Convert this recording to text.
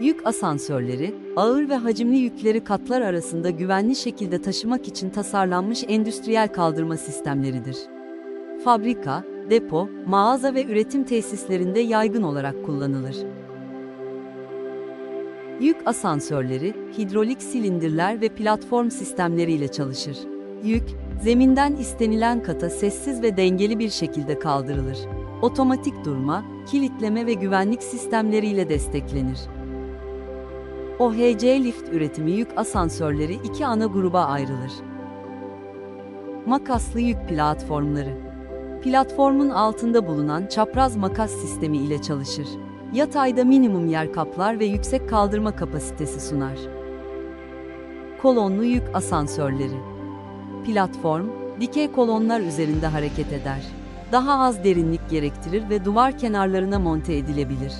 Yük asansörleri, ağır ve hacimli yükleri katlar arasında güvenli şekilde taşımak için tasarlanmış endüstriyel kaldırma sistemleridir. Fabrika, depo, mağaza ve üretim tesislerinde yaygın olarak kullanılır. Yük asansörleri, hidrolik silindirler ve platform sistemleriyle çalışır. Yük, zeminden istenilen kata sessiz ve dengeli bir şekilde kaldırılır. Otomatik durma, kilitleme ve güvenlik sistemleriyle desteklenir. OHC lift üretimi yük asansörleri iki ana gruba ayrılır. Makaslı yük platformları. Platformun altında bulunan çapraz makas sistemi ile çalışır. Yatayda minimum yer kaplar ve yüksek kaldırma kapasitesi sunar. Kolonlu yük asansörleri. Platform, dikey kolonlar üzerinde hareket eder. Daha az derinlik gerektirir ve duvar kenarlarına monte edilebilir.